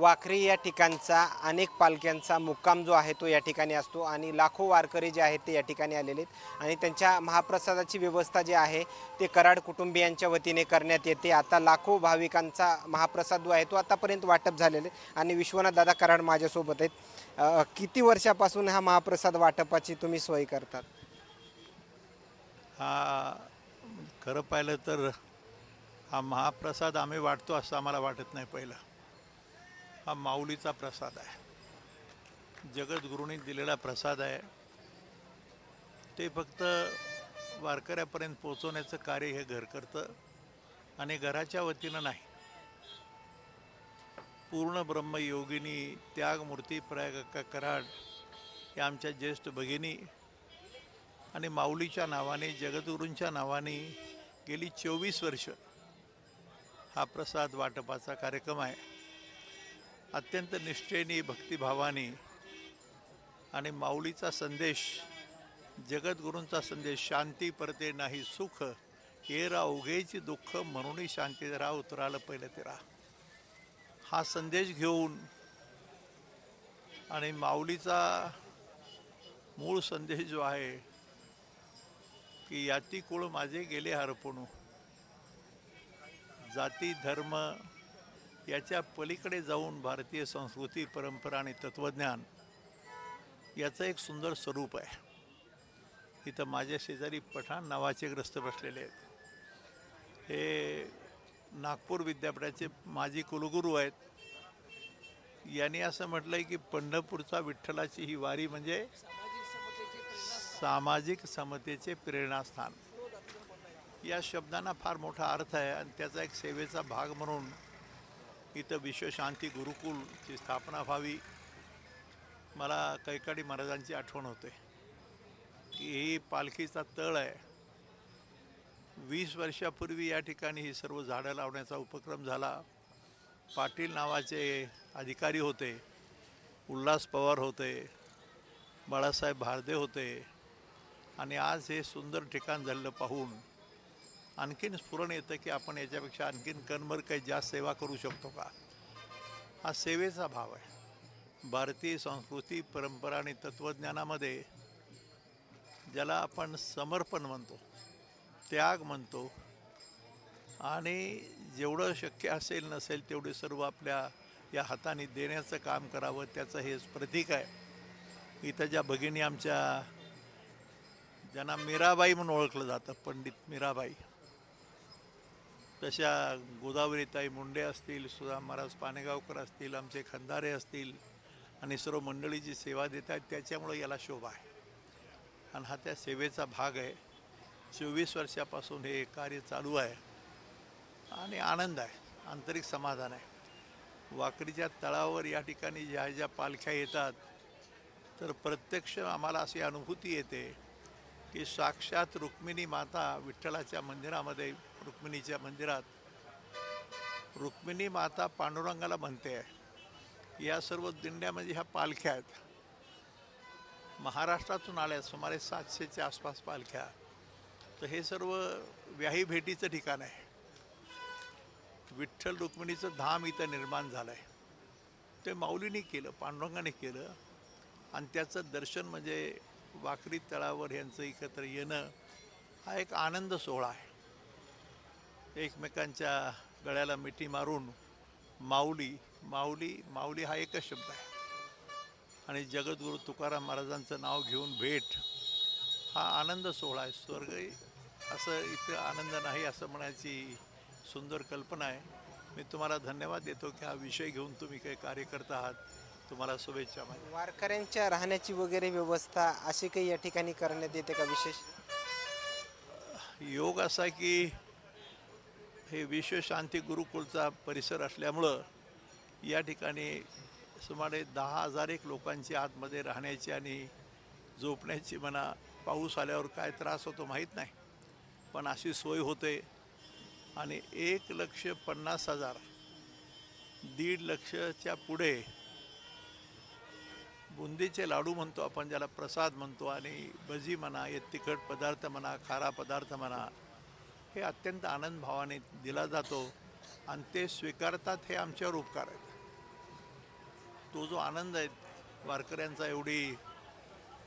वाखरी या ठिकाणचा अनेक पालख्यांचा मुक्काम जो आहे तो या ठिकाणी असतो आणि लाखो वारकरी जे आहेत ते या ठिकाणी आलेले आहेत. आणि त्यांच्या महाप्रसादाची व्यवस्था जी आहे ते कराड कुटुंबियांच्या वतीने करण्यात येते. आता लाखो भाविकांचा महाप्रसाद जो आहे तो आतापर्यंत वाटप झालेले आहे. आणि विश्वनाथ दादा कराड माझ्यासोबत आहेत. किती वर्षापासून हा महाप्रसाद वाटपाची तुम्ही सोय करतात? हा खरं पाहिलं तर हा महाप्रसाद आम्ही वाटतो असं आम्हाला वाटत नाही पहिलं. हा माऊलीचा प्रसाद आहे. जगद्गुरूंनी दिलेला प्रसाद आहे. ते फक्त वारकऱ्यापर्यंत पोचवण्याचं कार्य हे घर करतं आणि घराच्या वतीनं नाही. पूर्ण ब्रह्मयोगिनी त्यागमूर्ती प्रयाग कराड या आमच्या ज्येष्ठ भगिनी आणि माऊलीच्या नावाने जगद्गुरूंच्या नावाने गेली चोवीस वर्ष हा प्रसाद वाटपाचा कार्यक्रम आहे. अत्यंत निष्ठेने भक्तिभावाने आणि माऊलीचा संदेश जगद्गुरूंचा संदेश शांती परते नाही सुख हे रा उघेची दुःख म्हणूनही शांती राह उतरालं पहिलं ते राह. हा संदेश घेऊन आणि माऊलीचा मूळ संदेश जो आहे की याती कुळ माझे गेले हरपणू. जाती धर्म याच्या पलीकडे जाऊन भारतीय संस्कृती परंपरा आणि तत्त्वज्ञान याचं एक सुंदर स्वरूप आहे. इथं माझ्या शेजारी पठाण नावाचे ग्रस्त बसलेले आहेत. हे नागपूर विद्यापीठाचे माजी कुलगुरू आहेत. यांनी असं म्हटलं आहे की पंढरपूरचा विठ्ठलाची ही वारी म्हणजे सामाजिक समतेचे प्रेरणास्थान. या शब्दांना फार मोठा अर्थ आहे आणि त्याचा एक सेवेचा भाग म्हणून इथं विश्वशांती गुरुकुलची स्थापना व्हावी. मला कैकाडी महाराजांची आठवण होते. की ही पालखीचा तळ आहे. वीस वर्षापूर्वी या ठिकाणी ही सर्व झाडं लावण्याचा उपक्रम झाला. पाटील नावाचे अधिकारी होते. उल्हास पवार होते. बाळासाहेब भारदे होते. आणि आज हे सुंदर ठिकाण झालेलं पाहून आणखीन स्फुरण येतं की आपण याच्यापेक्षा आणखीन कणभर काही जास्त सेवा करू शकतो का? हा सेवेचा भाव आहे. भारतीय संस्कृती परंपरा आणि तत्त्वज्ञानामध्ये ज्याला आपण समर्पण म्हणतो त्याग म्हणतो आणि जेवढं शक्य असेल नसेल तेवढे सर्व आपल्या या हाताने देण्याचं काम करावं त्याचं हेच प्रतीक आहे. इथं ज्या भगिनी आमच्या ज्यांना मीराबाई म्हणून ओळखलं जातं पंडित मीराबाई तशा गोदावरीताई मुंडे असतील सुधा महाराज पानेगावकर असतील आमचे खंदारे असतील आणि सर्व मंडळीची सेवा देत आहेत त्याच्यामुळं याला शोभा आहे. आणि हा त्या सेवेचा भाग आहे. चोवीस वर्षापासून हे कार्य चालू आहे. आणि आनंद आहे. आंतरिक समाधान आहे. वाकडीच्या तळावर या ठिकाणी ज्या ज्या पालख्या येतात तर प्रत्यक्ष आम्हाला अशी अनुभूती येते की साक्षात रुक्मिणी माता विठ्ठलाच्या मंदिरामध्ये रुक्मिणीच्या मंदिरात रुक्मिणी माता पांडुरंगाला म्हणते या सर्व दिंड्या म्हणजे ह्या पालख्या आहेत. महाराष्ट्रातून आल्या सुमारे सातशेच्या आसपास पालख्या. तर हे सर्व व्याही भेटीचं ठिकाण आहे. विठ्ठल रुक्मिणीचं धाम इथं निर्माण झालं आहे ते माऊलीने केलं पांडुरंगाने केलं. आणि त्याचं दर्शन म्हणजे वाकरी तळावर यांचं एकत्र येणं हा एक आनंद सोहळा आहे. एकमेकांच्या गळ्याला मिठी मारून माऊली माऊली माऊली हा एकच शब्द आहे. आणि जगद्गुरू तुकाराम महाराजांचं नाव घेऊन भेट हा आनंद सोहळा आहे. स्वर्ग असं इथं आनंद नाही असं म्हणायची सुंदर कल्पना आहे. मी तुम्हाला धन्यवाद देतो की हा विषय घेऊन तुम्ही काही कार्य करत आहात. तुम्हाला शुभेच्छा माझ्या. वारकऱ्यांच्या राहण्याची वगैरे व्यवस्था अशी काही या ठिकाणी करण्यात येते का विशेष? योग असा की हे विश्वशांती गुरुकुलचा परिसर असल्यामुळं या ठिकाणी सुमारे दहा हजार एक लोकांची आतमध्ये राहण्याची आणि झोपण्याची म्हणा पाऊस आल्यावर काय त्रास होतो माहीत नाही. पण अशी सोय होते. आणि एक लक्ष पन्नास हजार दीड लक्षच्या पुढे बुंदीचे लाडू म्हणतो आपण ज्याला प्रसाद म्हणतो आणि भजी म्हणा हे तिखट पदार्थ म्हणा खारा पदार्थ म्हणा हे अत्यंत आनंद भावाने दिला जातो आणि ते स्वीकारतात हे आमच्यावर उपकार आहेत. तो जो आनंद आहे वारकऱ्यांचा एवढी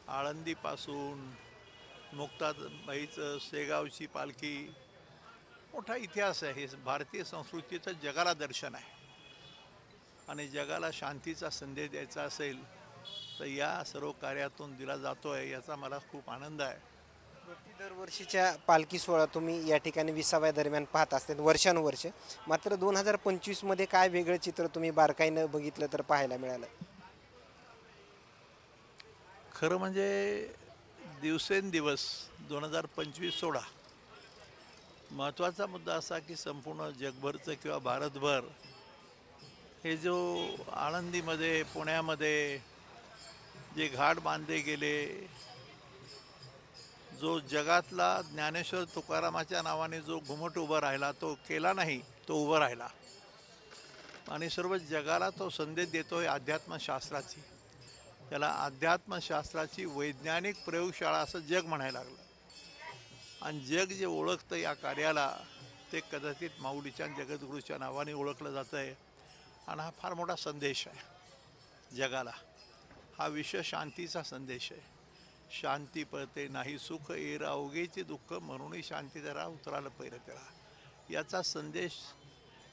आळंदीपासून मुक्ताबाईचं शेगावची पालखी मोठा इतिहास आहे. हे भारतीय संस्कृतीचं जगाला दर्शन आहे. आणि जगाला शांतीचा संदेश द्यायचा असेल तर या सर्व कार्यातून दिला जातो आहे याचा मला खूप आनंद आहे. प्रति दरवर्षीच्या पालखी सोहळा तुम्ही या ठिकाणी विसाव्या दरम्यान पाहत असतात वर्षानुवर्ष. मात्र दोन हजार पंचवीसमध्ये काय वेगळं चित्र तुम्ही बारकाईनं बघितलं तर पाहायला मिळालं? खरं म्हणजे दिवसेंदिवस दोन हजार पंचवीस सोळा महत्त्वाचा मुद्दा असा की संपूर्ण जगभरचं किंवा भारतभर हे जो आळंदीमध्ये पुण्यामध्ये जे घाट बांधले गेले जो जगातला ज्ञानेश्वर तुकारामाच्या नावाने जो घुमट उभा राहिला तो केला नाही तो उभा राहिला. आणि सर्व जगाला तो संदेश देतो आहे अध्यात्मशास्त्राची. त्याला अध्यात्मशास्त्राची वैज्ञानिक प्रयोगशाळा असं जग म्हणायला लागलं. आणि जग जे ओळखतं या कार्याला ते कदाचित माऊलीच्या आणि जगद्गुरूच्या नावाने ओळखलं जातं आहे आणि हा फार मोठा संदेश आहे जगाला. हा विश्व शांतीचा संदेश आहे. शांती पळते नाही सुख येरा अवघेचे दुःख म्हणूनही शांती जरा उतराला पहिलं करा याचा संदेश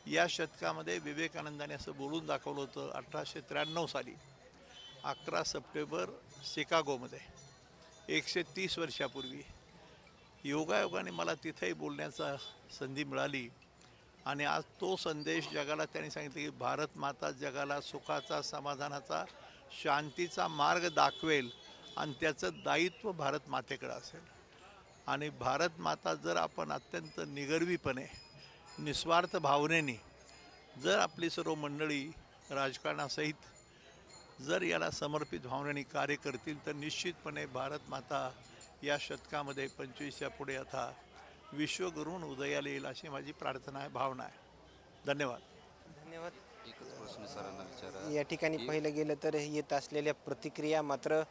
या शतकामध्ये विवेकानंदाने असं बोलून दाखवलं होतं अठराशे त्र्याण्णव साली अकरा सप्टेंबर शिकागोमध्ये. एकशे तीस वर्षापूर्वी योगायोगाने मला तिथेही बोलण्याचा संधी मिळाली आणि आज तो संदेश जगाला त्यांनी सांगितलं की भारत माता जगाला सुखाचा समाधानाचा शांतीचा मार्ग दाखवेल आणि त्याचं दायित्व भारत मातेकडं असेल. आणि भारत माता जर आपण अत्यंत निगर्वीपणे निस्वार्थ भावनेने जर आपली सर्व मंडळी राजकारणासहित जर याला समर्पित भावनेने कार्य करतील तर निश्चितपणे भारत माता या शतकामध्ये पंचवीसच्या पुढे आता विश्वगुरून उदयाला येईल अशी माझी प्रार्थना आहे भावना आहे. धन्यवाद. धन्यवाद. एकच प्रश्न सरांना विचारा या ठिकाणी पाहिलं गेलं तर येत असलेल्या प्रतिक्रिया मात्र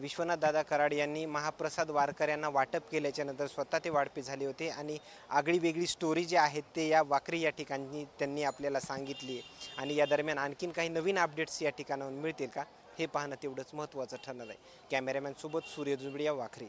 विश्वनाथ दादा कराड यांनी महाप्रसाद वारकऱ्यांना वाटप केल्याच्यानंतर स्वतः ते वाढपे झाले होते आणि आगळी वेगळी स्टोरी जी आहेत ते या वाकरी या ठिकाणी त्यांनी आपल्याला सांगितली. आहे आणि या दरम्यान आणखीन काही नवीन अपडेट्स या ठिकाणाहून मिळतील का हे पाहणं तेवढंच महत्त्वाचं ठरणार आहे. कॅमेरामॅन सोबत सूर्य जुबडिया वाखरी